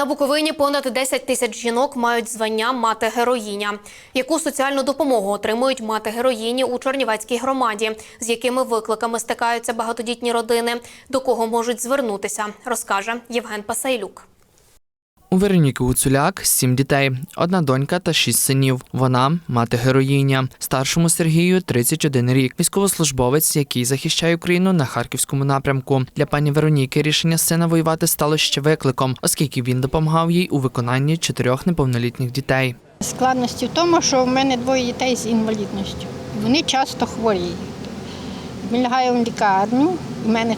На Буковині понад 10 тисяч жінок мають звання мати героїня. Яку соціальну допомогу отримують мати героїні у Чернівецькій громаді, з якими викликами стикаються багатодітні родини, до кого можуть звернутися, розкаже Євген Пасайлюк. У Вероніки Гуцуляк сім дітей, одна донька та шість синів. Вона мати героїня. Старшому Сергію 31 рік. Військовослужбовець, який захищає Україну на харківському напрямку. Для пані Вероніки рішення сина воювати стало ще викликом, оскільки він допомагав їй у виконанні чотирьох неповнолітніх дітей. Складності в тому, що в мене двоє дітей з інвалідністю. Вони часто хворіють. Лягаємо в лікарню. У мене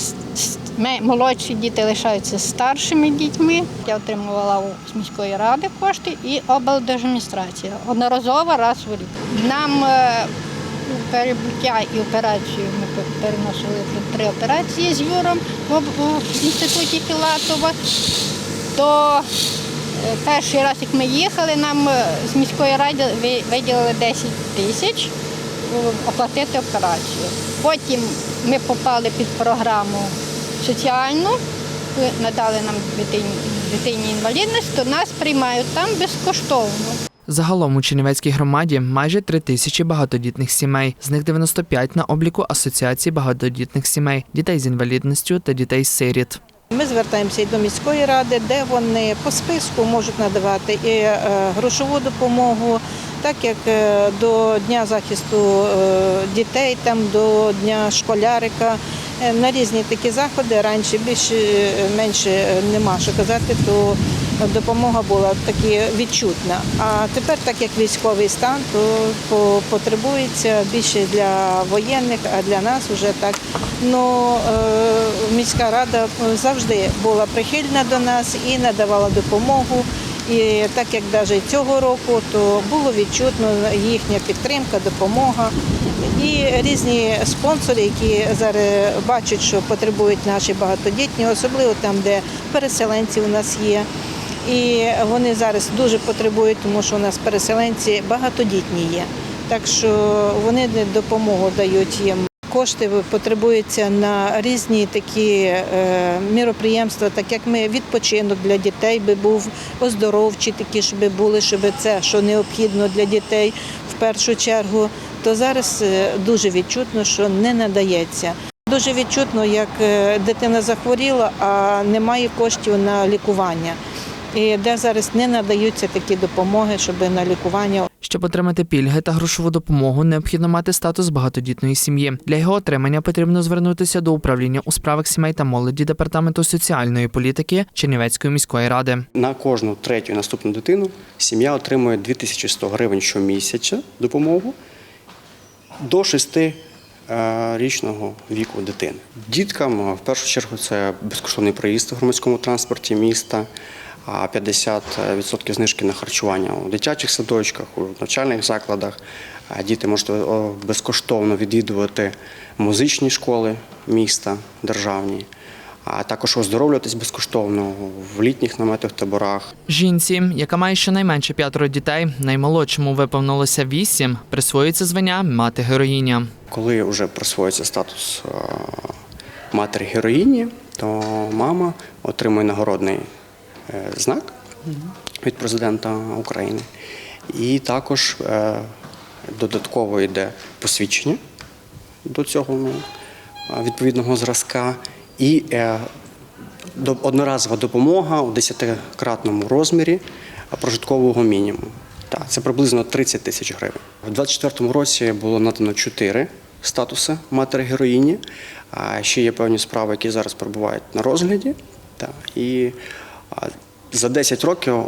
с- молодші діти лишаються старшими дітьми. Я отримувала з міської ради кошти і облдержадміністрація. Одноразово раз в рік. Нам е, перебуття і операцію ми переносили три операції з Юром в інституті Філатова. То Е, Перший раз, як ми їхали, нам е, з міської ради виділили 10 тисяч оплатити операцію. Потім ми попали під програму соціальну, надали нам дитині, дитині інвалідність, то нас приймають там безкоштовно. Загалом у Чернівецькій громаді майже три тисячі багатодітних сімей. З них 95 на обліку Асоціації багатодітних сімей, дітей з інвалідністю та дітей сиріт. Ми звертаємося і до міської ради, де вони по списку можуть надавати і е, грошову допомогу, так як е, до Дня захисту е, дітей, там до Дня школярика. Е, На різні такі заходи раніше більше менше нема що казати, то допомога була таки відчутна. А тепер, так як військовий стан, то потребується більше для воєнних, а для нас вже так. Ну міська рада завжди була прихильна до нас і надавала допомогу. І так як навіть цього року, то було відчутно їхня підтримка, допомога. І різні спонсори, які зараз бачать, що потребують наші багатодітні, особливо там, де переселенці у нас є. І вони зараз дуже потребують, тому що у нас переселенці багатодітні є. Так що вони допомогу дають їм. Кошти потребуються на різні такі е, міроприємства, так як ми відпочинок для дітей би був оздоровчі такі, щоб були, щоб це, що необхідно для дітей в першу чергу. То зараз е, дуже відчутно, що не надається. Дуже відчутно, як е, дитина захворіла, а немає коштів на лікування. І де зараз не надаються такі допомоги, щоб на лікування Щоб отримати пільги та грошову допомогу, необхідно мати статус багатодітної сім'ї. Для його отримання потрібно звернутися до управління у справах сімей та молоді департаменту соціальної політики Чернівецької міської ради. На кожну третю наступну дитину сім'я отримує 2100 гривень щомісяця допомогу до 6 е, річного віку дитини. Діткам е, в першу чергу це безкоштовний проїзд в громадському транспорті міста, а 50% знижки на харчування у дитячих садочках, у навчальних закладах. Діти можуть безкоштовно відвідувати музичні школи міста державні, а також оздоровлюватись безкоштовно в літніх наметах таборах. Жінці, яка має щонайменше п'ятеро дітей, наймолодшому виповнилося вісім, присвоюється звання мати героїня. Коли вже присвоюється статус е, матері героїні, то мама отримує нагородний е, знак від президента України. І також е, додатково йде посвідчення до цього е, відповідного зразка. І е, одноразова допомога у 10-кратному розмірі прожиткового мінімуму. Так, це приблизно 30 тисяч гривень. У 2024 році було надано 4 статуси матері героїні. А ще є певні справи, які зараз перебувають на розгляді. Так, і за 10 років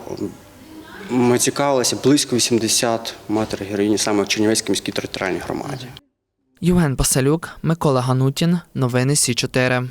ми цікавилися близько 80 матері героїні саме в Чернівецькій міській територіальній громаді. Євген Пасалюк, Микола Ганутін. Новини Сі 4